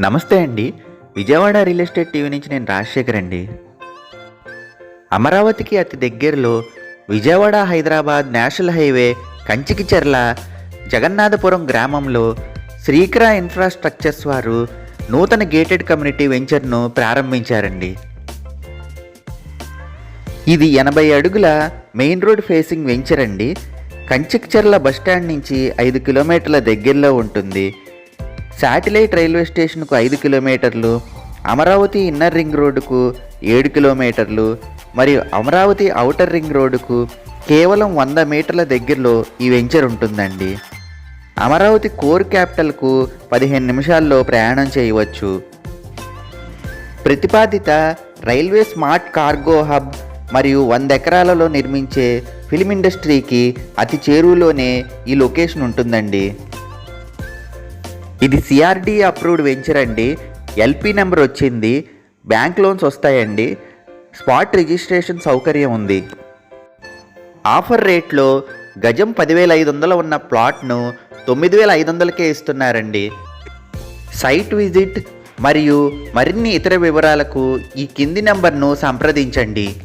నమస్తే అండి. Vijayawada real estate TV నుంచి నేను రాజశేఖర్ అండి. అమరావతికి అతి దగ్గరలో విజయవాడ హైదరాబాద్ నేషనల్ హైవే కంచికిచెర్ల జగన్నాథపురం గ్రామంలో శ్రీకర ఇన్ఫ్రాస్ట్రక్చర్స్ వారు నూతన గేటెడ్ కమ్యూనిటీ వెంచర్ను ప్రారంభించారండి. ఇది ఎనభై అడుగుల మెయిన్ రోడ్ ఫేసింగ్ వెంచర్ అండి. కంచిక్చర్ల బస్టాండ్ నుంచి ఐదు కిలోమీటర్ల దగ్గరలో ఉంటుంది. శాటిలైట్ రైల్వే స్టేషన్కు ఐదు కిలోమీటర్లు అమరావతి ఇన్నర్ రింగ్ రోడ్డుకు ఏడు కిలోమీటర్లు మరియు అమరావతి ఔటర్ రింగ్ రోడ్డుకు కేవలం వంద మీటర్ల దగ్గరలో ఈ వెంచర్ ఉంటుందండి. అమరావతి కోర్ క్యాపిటల్కు పదిహేను నిమిషాల్లో ప్రయాణం చేయవచ్చు. ప్రతిపాదిత రైల్వే స్మార్ట్ కార్గో హబ్ మరియు వంద ఎకరాలలో నిర్మించే ఫిల్మ్ ఇండస్ట్రీకి అతి చేరువలోనే ఈ లొకేషన్ ఉంటుందండి. ఇది సిఆర్డి అప్రూవ్డ్ వెంచర్ అండి. ఎల్పి నెంబర్ వచ్చింది. బ్యాంక్ లోన్స్ వస్తాయండి. స్పాట్ రిజిస్ట్రేషన్ సౌకర్యం ఉంది. ఆఫర్ రేట్లో గజం పదివేల ఐదు వందలు ఉన్న ప్లాట్ను తొమ్మిది వేల ఐదు వందలకే ఇస్తున్నారండి. సైట్ విజిట్ మరియు మరిన్ని ఇతర వివరాలకు ఈ కింది నెంబర్ను సంప్రదించండి.